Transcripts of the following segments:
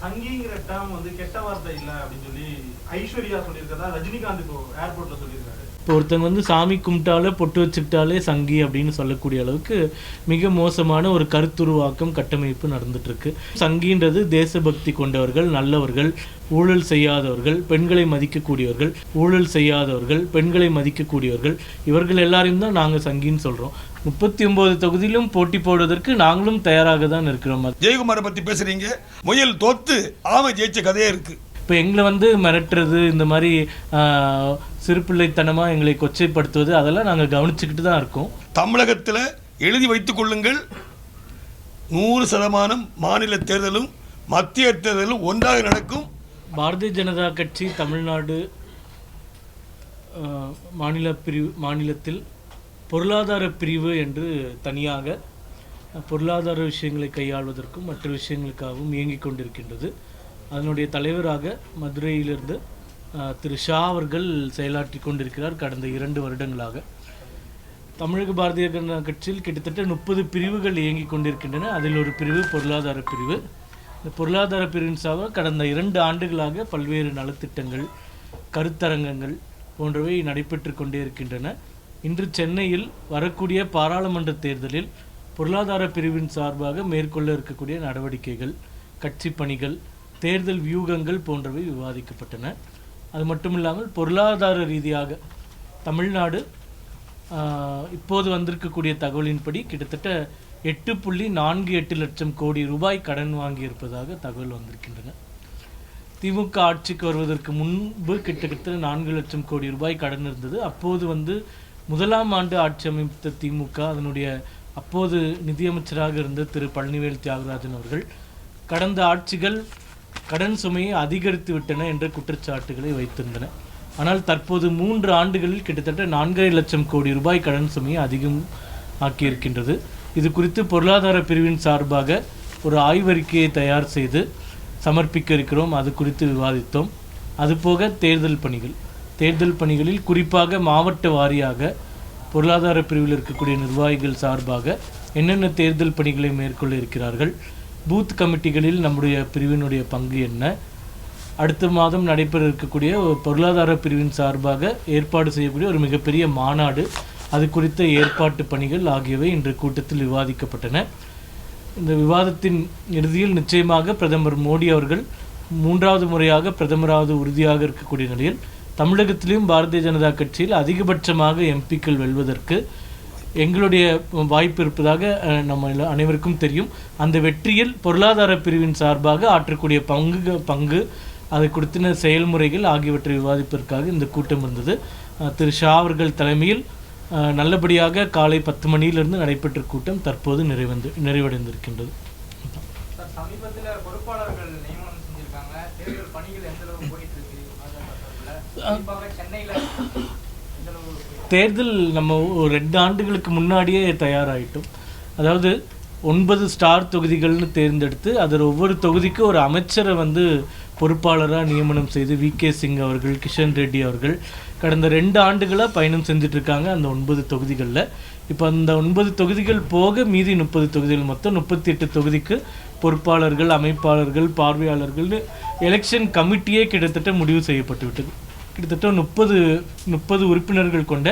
சங்கிங்கிற term வந்து கெட்ட வார்த்தை இல்ல அப்படின்னு சொல்லி ஐஸ்வர்யா சொல்லியிருக்கதா ரஜினிகாந்த் இப்போ ஏர்போர்ட்ல சொல்லியிருக்காரு இப்போ ஒருத்தங்க வந்து சாமி கும்பிட்டாலே பொட்டு வச்சுக்கிட்டாலே சங்கி அப்படின்னு சொல்லக்கூடிய அளவுக்கு மிக மோசமான ஒரு கருத்துருவாக்கம் கட்டமைப்பு நடந்துட்டு இருக்கு சங்கின்றது தேசபக்தி கொண்டவர்கள் நல்லவர்கள் ஊழல் செய்யாதவர்கள் பெண்களை மதிக்கக்கூடியவர்கள் ஊழல் செய்யாதவர்கள் பெண்களை மதிக்கக்கூடியவர்கள் இவர்கள் எல்லாரையும் தான் நாங்கள் சங்கின்னு சொல்கிறோம் முப்பத்தி ஒன்பது தொகுதியிலும் போட்டி போடுவதற்கு நாங்களும் தயாராக தான் இருக்கிறோம். ஜெயக்குமாரை பத்தி பேசுறீங்க. முயல் தோத்து ஆமை ஜெயிச்ச கதையே இருக்கு. இப்போ எங்களை வந்து மிரட்டுறது இந்த மாதிரி ஆஹ், சிறுபிள்ளைத்தனமாக எங்களை கொச்சைப்படுத்துவது அதெல்லாம் நாங்கள் கவனிச்சுக்கிட்டு தான் இருக்கோம். தமிழகத்தில் எழுதி வைத்துக் கொள்ளுங்கள். நூறு சதமானம் மாநில தேர்தலும் மத்திய தேர்தலும் ஒன்றாக நடக்கும். பாரதிய ஜனதா கட்சி தமிழ்நாடு மாநில பிரிவு மாநிலத்தில் பொருளாதார பிரிவு என்று தனியாக பொருளாதார விஷயங்களை கையாள்வதற்கும் மற்ற விஷயங்களுக்காகவும் இயங்கிக் கொண்டிருக்கின்றது. அதனுடைய தலைவராக மதுரையிலிருந்து திரு ஷா அவர்கள் செயலாற்றி கொண்டிருக்கிறார் கடந்த இரண்டு வருடங்களாக. தமிழக பாரதிய ஜனதா கட்சியில் கிட்டத்தட்ட முப்பது பிரிவுகள் இயங்கிக் கொண்டிருக்கின்றன. அதில் ஒரு பிரிவு பொருளாதார பிரிவு இந்த பொருளாதார பிரிவின் சார்பாக கடந்த இரண்டு ஆண்டுகளாக பல்வேறு நலத்திட்டங்கள் கருத்தரங்கங்கள் போன்றவை நடைபெற்று கொண்டே இருக்கின்றன. இன்று சென்னையில் வரக்கூடிய பாராளுமன்ற தேர்தலில் பொருளாதார பிரிவின் சார்பாக மேற்கொள்ள இருக்கக்கூடிய நடவடிக்கைகள் கட்சி பணிகள் தேர்தல் வியூகங்கள் போன்றவை விவாதிக்கப்பட்டன. அது மட்டும் இல்லாமல் பொருளாதார ரீதியாக தமிழ்நாடு இப்போது வந்திருக்கக்கூடிய தகவலின்படி கிட்டத்தட்ட எட்டு புள்ளி நான்கு எட்டு லட்சம் கோடி ரூபாய் கடன் வாங்கியிருப்பதாக தகவல் வந்திருக்கின்றன. திமுக ஆட்சிக்கு வருவதற்கு முன்பு கிட்டத்தட்ட நான்கு லட்சம் கோடி ரூபாய் கடன் இருந்தது. அப்போது வந்து முதலாம் ஆண்டு ஆட்சி அமைத்த திமுக அதனுடைய அப்போது நிதியமைச்சராக இருந்த திரு பழனிவேல் தியாகராஜன் அவர்கள் கடந்த ஆட்சிகள் கடன் சுமையை அதிகரித்து விட்டன என்ற குற்றச்சாட்டுகளை வைத்திருந்தன. ஆனால் தற்போது மூன்று ஆண்டுகளில் கிட்டத்தட்ட நான்கரை லட்சம் கோடி ரூபாய் கடன் சுமையை அதிகம் ஆக்கியிருக்கின்றது. இது குறித்து பொருளாதார பிரிவின் சார்பாக ஒரு ஆய்வறிக்கையை தயார் செய்து சமர்ப்பிக்க இருக்கிறோம். அது குறித்து விவாதித்தோம். அதுபோக தேர்தல் பணிகள். தேர்தல் பணிகளில் குறிப்பாக மாவட்ட வாரியாக பொருளாதார பிரிவில் இருக்கக்கூடிய நிர்வாகிகள் சார்பாக என்னென்ன தேர்தல் பணிகளை மேற்கொள்ள இருக்கிறார்கள்? பூத் கமிட்டிகளில் நம்முடைய பிரிவினுடைய பங்கு என்ன? அடுத்த மாதம் நடைபெற இருக்கக்கூடிய ஒரு பொருளாதார பிரிவின் சார்பாக ஏற்பாடு செய்யக்கூடிய ஒரு மிகப்பெரிய மாநாடு அது குறித்த ஏற்பாட்டு பணிகள் ஆகியவை இன்று கூட்டத்தில் விவாதிக்கப்பட்டன. இந்த விவாதத்தின் இறுதியில் நிச்சயமாக பிரதமர் மோடி அவர்கள் மூன்றாவது முறையாக பிரதமராவது உறுதியாக இருக்கக்கூடிய நிலையில் தமிழகத்திலும் பாரதிய ஜனதா கட்சியில் அதிகபட்சமாக எம்பிக்கள் வெல்வதற்கு எங்களுடைய வாய்ப்பு இருப்பதாக நம்ம அனைவருக்கும் தெரியும். அந்த வெற்றியில் பொருளாதார பிரிவின் சார்பாக ஆற்றக்கூடிய பங்கு பங்கு அது குறித்தின செயல்முறைகள் ஆகியவற்றை விவாதிப்பதற்காக இந்த கூட்டம் இருந்தது. திரு ஷா அவர்கள் தலைமையில் நல்லபடியாக காலை பத்து மணியிலிருந்து நடைபெற்ற கூட்டம் தற்போது நிறைவந்து நிறைவடைந்திருக்கின்றது. தேர்தல் நம்ம ஒரு ரெண்டு ஆண்டுகளுக்கு முன்னாடியே தயாராகிட்டோம் அதாவது ஒன்பது ஸ்டார் தொகுதிகள்னு தேர்ந்தெடுத்து அதில் ஒவ்வொரு தொகுதிக்கும் ஒரு அமைச்சரை வந்து பொறுப்பாளராக நியமனம் செய்து வி கே சிங் அவர்கள் கிஷன் ரெட்டி அவர்கள் கடந்த ரெண்டு ஆண்டுகளாக பயணம் செஞ்சுட்டு இருக்காங்க அந்த ஒன்பது தொகுதிகளில். இப்போ அந்த ஒன்பது தொகுதிகள் போக மீதி முப்பது தொகுதிகள் மொத்தம் முப்பத்தி எட்டு தொகுதிக்கு பொறுப்பாளர்கள் அமைப்பாளர்கள் பார்வையாளர்கள்னு எலெக்ஷன் கமிட்டியே கிட்டத்தட்ட முடிவு செய்யப்பட்டு விட்டது கிட்டத்தட்ட முப்பது முப்பது உறுப்பினர்கள் கொண்ட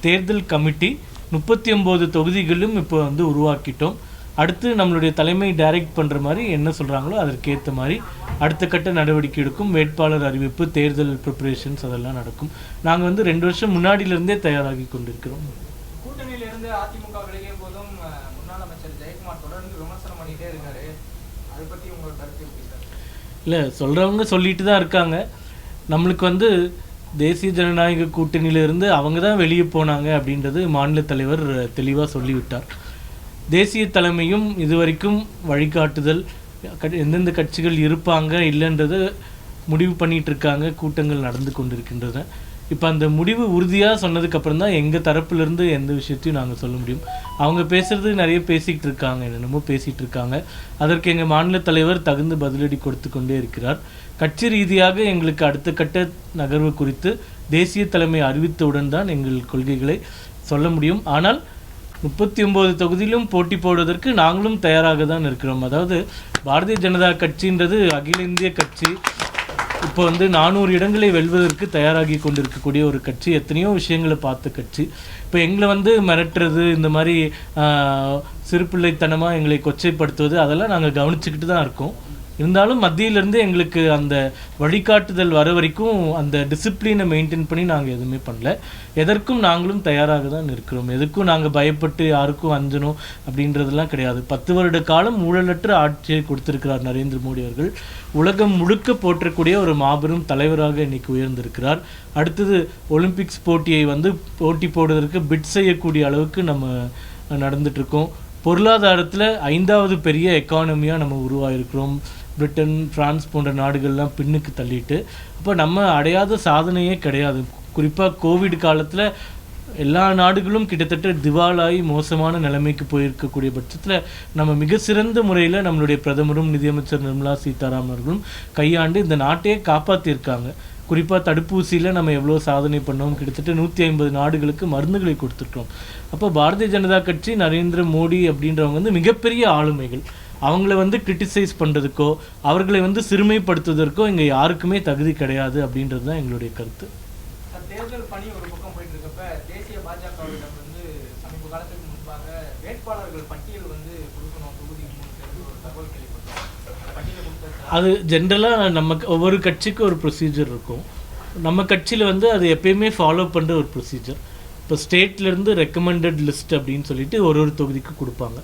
தேர்தல் கமிட்டி முப்பத்தி ஒம்பது தொகுதிகளும் இப்போ வந்து உருவாக்கிட்டோம். அடுத்து நம்மளுடைய தலைமை டைரக்ட் பண்ணுற மாதிரி என்ன சொல்கிறாங்களோ அதற்கேற்ற மாதிரி அடுத்த கட்ட நடவடிக்கை எடுக்கும். வேட்பாளர் அறிவிப்பு தேர்தல் ப்ரிப்பரேஷன்ஸ் அதெல்லாம் நடக்கும். நாங்கள் வந்து ரெண்டு வருஷம் முன்னாடியிலிருந்தே தயாராகி கொண்டிருக்கிறோம். கூட்டணியில இருந்து அதிமுக விலகிய போதும் முன்னாள் அமைச்சர் ஜெயக்குமார் தொடர்ந்து விமர்சனம் பண்ணிட்டே இருக்காரு. அதை பத்தி உங்களோட கருத்து இல்லை சொல்கிறவங்க சொல்லிட்டு தான் இருக்காங்க. நம்மளுக்கு வந்து தேசிய ஜனநாயக கூட்டணியிலிருந்து அவங்க தான் வெளியே போனாங்க அப்படின்றது மாநில தலைவர் தெளிவாக சொல்லிவிட்டார். தேசிய தலைமையும் இதுவரைக்கும் வழிகாட்டுதல் எந்தெந்த கட்சிகள் இருப்பாங்க இல்லைன்றது முடிவு பண்ணிட்டு இருக்காங்க கூட்டங்கள் நடந்து கொண்டிருக்கின்றன. இப்போ அந்த முடிவு உறுதியாக சொன்னதுக்கப்புறம் தான் எங்கள் தரப்புலேருந்து எந்த விஷயத்தையும் நாங்கள் சொல்ல முடியும். அவங்க பேசுகிறது நிறைய பேசிகிட்டு இருக்காங்க என்னென்னமோ பேசிகிட்டு இருக்காங்க அதற்கு எங்கள் மாநில தலைவர் தகுந்த பதிலடி கொடுத்து கொண்டே இருக்கிறார். கட்சி ரீதியாக எங்களுக்கு அடுத்த கட்ட நகர்வு குறித்து தேசிய தலைமை அறிவித்தவுடன் தான் எங்கள் கொள்கைகளை சொல்ல முடியும். ஆனால் முப்பத்தி ஒம்பது தொகுதியிலும் போட்டி போடுவதற்கு நாங்களும் தயாராக தான் இருக்கிறோம். அதாவது பாரதிய ஜனதா கட்சின்றது அகில இந்திய கட்சி. இப்போ வந்து நானூறு இடங்களை வெல்வதற்கு தயாராகி கொண்டிருக்கக்கூடிய ஒரு கட்சி எத்தனையோ விஷயங்களை பார்த்த கட்சி. இப்போ எங்களை வந்து மிரட்டுறது இந்த மாதிரி சிறுபிள்ளைத்தனமாக எங்களை கொச்சைப்படுத்துவது அதெல்லாம் நாங்கள் கவனிச்சுக்கிட்டு தான் இருக்கோம். இருந்தாலும் மத்தியிலேருந்து எங்களுக்கு அந்த வழிகாட்டுதல் வர வரைக்கும் அந்த டிசிப்ளினை மெயின்டைன் பண்ணி நாங்கள் எதுவுமே பண்ணல. எதற்கும் நாங்களும் தயாராக தான் இருக்கிறோம் எதுக்கும் நாங்கள் பயப்பட்டு யாருக்கும் அஞ்சணும் அப்படின்றதெல்லாம் கிடையாது. பத்து வருட காலம் ஊழலற்ற ஆட்சியை கொடுத்திருக்கிறார் நரேந்திர மோடி அவர்கள். உலகம் முழுக்க போற்றக்கூடிய ஒரு மாபெரும் தலைவராக இன்னைக்கு உயர்ந்திருக்கிறார். அடுத்தது ஒலிம்பிக்ஸ் போட்டியை வந்து போட்டி போடுவதற்கு பிட் செய்யக்கூடிய அளவுக்கு நம்ம நடந்துட்டு இருக்கோம். பொருளாதாரத்தில் ஐந்தாவது பெரிய எக்கானமியாக நம்ம உருவாகிருக்கிறோம் பிரிட்டன் பிரான்ஸ் போன்ற நாடுகள்லாம் பின்னுக்கு தள்ளிட்டு அப்போ நம்ம அடையாத சாதனையே கிடையாது. குறிப்பாக கோவிட் காலத்தில் எல்லா நாடுகளும் கிட்டத்தட்ட திவாலாகி மோசமான நிலைமைக்கு போயிருக்கக்கூடிய பட்சத்தில் நம்ம மிக சிறந்த முறையில் நம்மளுடைய பிரதமரும் நிதியமைச்சர் நிர்மலா சீதாராமன் அவர்களும் கையாண்டு இந்த நாட்டையே காப்பாற்றியிருக்காங்க குறிப்பாக தடுப்பூசியில் நம்ம எவ்வளோ சாதனை பண்ணோம். கிட்டத்தட்ட நூற்றி ஐம்பது நாடுகளுக்கு மருந்துகளை கொடுத்துருக்கோம் அப்போ பாரதிய ஜனதா கட்சி நரேந்திர மோடி அப்படின்றவங்க வந்து மிகப்பெரிய ஆளுமைகள். அவங்கள வந்து கிரிட்டிசைஸ் பண்ணுறதுக்கோ அவர்களை வந்து சிறுமைப்படுத்துவதற்கோ இங்கே யாருக்குமே தகுதி கிடையாது அப்படின்றது தான் எங்களுடைய கருத்து. தேர்தல் பணி ஒரு பக்கம் போயிட்டு இருக்கப்ப தேசிய பாஜகவிடம் வந்து சமீப காலத்துக்கு முன்பாக வேட்பாளர்கள் பட்டியல் வந்து கொடுக்கணும் ஒரு தகவல் கேள்விப்பட்டோம். அது ஜென்ரலாக நம்ம ஒவ்வொரு கட்சிக்கு ஒரு ப்ரொசீஜர் இருக்கும். நம்ம கட்சியில் வந்து அது எப்பயுமே ஃபாலோ பண்ணுற ஒரு ப்ரொசீஜர் இப்போ ஸ்டேட்லேருந்து ரெக்கமெண்டட் லிஸ்ட் அப்படின்னு சொல்லிட்டு ஒரு ஒரு தொகுதிக்கு கொடுப்பாங்க.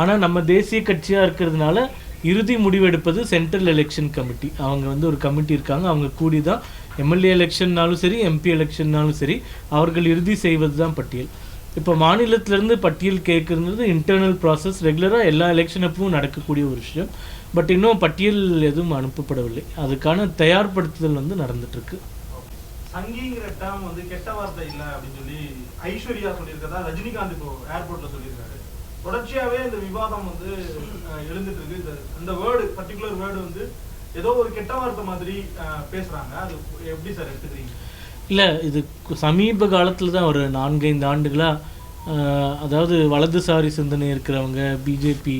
ஆனால் நம்ம தேசிய கட்சியாக இருக்கிறதுனால இறுதி முடிவெடுப்பது சென்ட்ரல் எலெக்ஷன் கமிட்டி அவங்க வந்து ஒரு கமிட்டி இருக்காங்க. அவங்க கூடி தான் எம்எல்ஏ எலெக்ஷன்னாலும் சரி எம்பி எலெக்ஷன்னாலும் சரி அவர்கள் இறுதி செய்வது தான் பட்டியல். இப்போ மாநிலத்திலேருந்து பட்டியல் கேட்குறது இன்டர்னல் ப்ராசஸ் ரெகுலராக எல்லா எலெக்ஷன் அப்பவும் நடக்கக்கூடிய ஒரு விஷயம். பட் இன்னும் பட்டியல் எதுவும் அனுப்பப்படவில்லை. அதுக்கான தயார்படுத்துதல் வந்து நடந்துட்டுருக்கு. சங்கிங்கிற டேம் வந்து கெட்ட வார்த்தை இல்லை அப்படின்னு சொல்லி ஐஸ்வர்யா சொல்லியிருக்கதா? ரஜினிகாந்த் இப்போ ஏர்போர்ட்டில் சொல்லியிருக்காரு. தொடர்ச்சியாவே இந்த விவாதம் வந்து எழுந்துட்டு இருக்கு இந்த அந்த வேர்டு பர்டிகுலர் வேர்டு வந்து ஏதோ ஒரு கெட்ட வார்த்தை மாதிரி பேசுறாங்க. அது எப்படி சார் எடுத்துக்கிறீங்க? இல்லை இது சமீப காலத்தில் தான் ஒரு நான்கைந்து ஆண்டுகளாக அதாவது வலதுசாரி சிந்தனை இருக்கிறவங்க பிஜேபி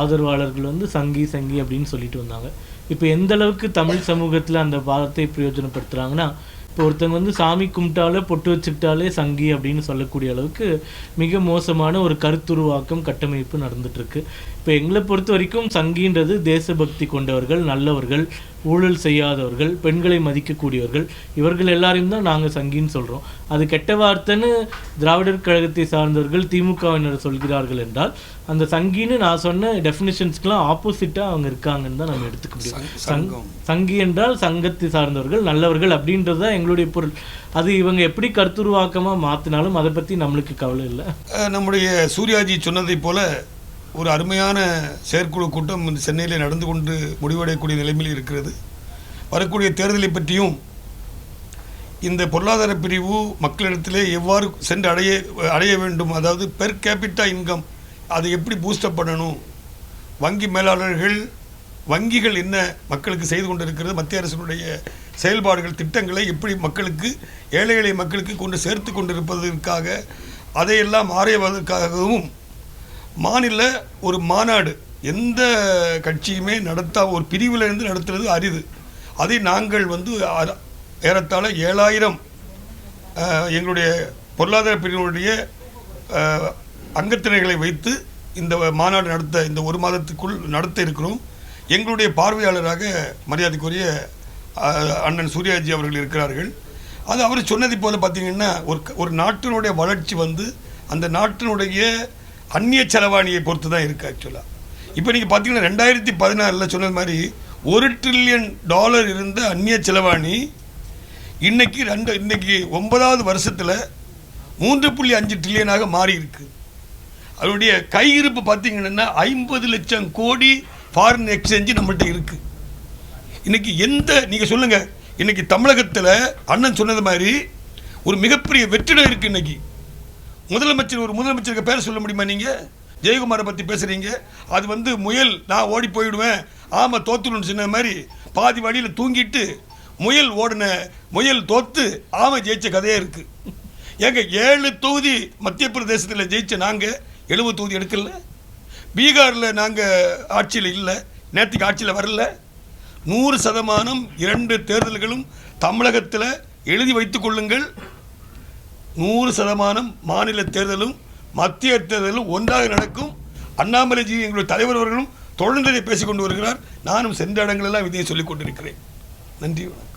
ஆதரவாளர்கள் வந்து சங்கி சங்கி அப்படின்னு சொல்லிட்டு வந்தாங்க. இப்போ எந்த அளவுக்கு தமிழ் சமூகத்தில் அந்த வார்த்தை பிரயோஜனப்படுத்துகிறாங்கன்னா இப்போ ஒருத்தங்க வந்து சாமி கும்பிட்டாலே பொட்டு வச்சுக்கிட்டாலே சங்கி அப்படின்னு சொல்லக்கூடிய அளவுக்கு மிக மோசமான ஒரு கருத்துருவாக்கம் கட்டமைப்பு நடந்துட்டு இருக்கு இப்போ எங்களை பொறுத்த வரைக்கும் சங்கின்றது தேசபக்தி கொண்டவர்கள் நல்லவர்கள் ஊழல் செய்யாதவர்கள் பெண்களை மதிக்கக்கூடியவர்கள் இவர்கள் எல்லாரையும் தான் நாங்கள் சங்கின்னு சொல்கிறோம் அது கெட்ட வார்த்தைன்னு திராவிடர் கழகத்தை சார்ந்தவர்கள் திமுகவினர் சொல்கிறார்கள் என்றால் அந்த சங்கின்னு நான் சொன்ன டெஃபினிஷன்ஸ்க்கெலாம் ஆப்போசிட்டாக அவங்க இருக்காங்கன்னு தான் நம்ம எடுத்துக்க முடியும். சங்-. சங்கி என்றால் சங்கத்தை சார்ந்தவர்கள் நல்லவர்கள் அப்படின்றது தான் எங்களுடைய பொருள். அது இவங்க எப்படி கருத்துருவாக்கமாக மாற்றினாலும் அதை பற்றி நம்மளுக்கு கவலை இல்லை. நம்முடைய சூர்யாஜி சொன்னதைப் போல ஒரு அருமையான செயற்குழு கூட்டம் இந்த சென்னையில் நடந்து கொண்டு முடிவடையக்கூடிய நிலைமையில் இருக்கிறது. வரக்கூடிய தேர்தலை பற்றியும் இந்த பொருளாதார பிரிவு மக்களிடத்திலே எவ்வாறு சென்று அடைய அடைய வேண்டும் அதாவது பெர் கேபிட்டா இன்கம் அதை எப்படி பூஸ்டப் பண்ணணும் வங்கி மேலாளர்கள் வங்கிகள் என்ன மக்களுக்கு செய்து கொண்டிருக்கிறது மத்திய அரசினுடைய செயல்பாடுகள் திட்டங்களை எப்படி மக்களுக்கு ஏழை எளிய மக்களுக்கு கொண்டு சேர்த்து கொண்டிருப்பதற்காக அதையெல்லாம் ஆராய்வதற்காகவும் மாநில ஒரு மாநாடு எந்த கட்சியுமே நடத்தா ஒரு பிரிவில் இருந்து நடத்துறது அரிது. அதை நாங்கள் வந்து ஏறத்தாழ ஏழாயிரம் எங்களுடைய பொருளாதார பிரிவினுடைய அங்கத்தினைகளை வைத்து இந்த மாநாடு நடத்த இந்த ஒரு மாதத்துக்குள் நடத்த இருக்கிறோம். எங்களுடைய பார்வையாளராக மரியாதைக்குரிய அண்ணன் சூர்யாஜி அவர்கள் இருக்கிறார்கள். அது அவர் சொன்னதை போல் பார்த்தீங்கன்னா ஒரு ஒரு நாட்டினுடைய வளர்ச்சி வந்து அந்த நாட்டினுடைய அந்நிய செலவாணியை பொறுத்து தான் இருக்குது ஆக்சுவலாக இப்போ நீங்கள் பார்த்தீங்கன்னா ரெண்டாயிரத்தி பதினாறில் சொன்னது மாதிரி ஒரு ட்ரில்லியன் டாலர் இருந்த அந்நிய செலவாணி இன்னைக்கு ரெண்டு இன்னைக்கு ஒன்பதாவது வருஷத்தில் மூன்று புள்ளி அஞ்சு ட்ரில்லியனாக மாறி இருக்கு. அதனுடைய கையிருப்பு பார்த்தீங்கன்னா ஐம்பது லட்சம் கோடி ஃபாரின் எக்ஸ்சேஞ்சு நம்மள்ட்ட இருக்கு. இன்னைக்கு எந்த நீங்கள் சொல்லுங்கள் இன்னைக்கு தமிழகத்தில் அண்ணன் சொன்னது மாதிரி ஒரு மிகப்பெரிய வெற்றிடம் இருக்குது இன்னைக்கு. முதலமைச்சர் ஒரு முதலமைச்சருக்கு பேர் சொல்ல முடியுமா நீங்கள் ஜெயக்குமாரை பற்றி பேசுகிறீங்க அது வந்து முயல் நான் ஓடி போயிடுவேன். ஆமாம் தோத்துணுன்னு சொன்ன மாதிரி பாதி வழியில் தூங்கிட்டு முயல் ஓடின முயல் தோத்து ஆமை ஜெயிச்ச கதையே இருக்குது ஏங்க ஏழு தொகுதி மத்திய பிரதேசத்தில் ஜெயிச்ச நாங்கள் எழுபது தொகுதி எடுக்கல. பீகாரில் நாங்கள் ஆட்சியில் இல்லை நேற்றுக்கு ஆட்சியில் வரல. நூறு சதமானம் இரண்டு தேர்தல்களும் தமிழகத்தில் எழுதி வைத்துக் கொள்ளுங்கள். நூறு சதமானம் மாநில தேர்தலும் மத்திய தேர்தலும் ஒன்றாக நடக்கும். அண்ணாமலைஜி எங்களுடைய தலைவர் அவர்களும் தொடர்ந்து பேசிக்கொண்டு பேசிக் கொண்டு வருகிறார். நானும் சென்ற இடங்களெல்லாம் இதையும் சொல்லிக் கொண்டிருக்கிறேன். நன்றி வணக்கம்.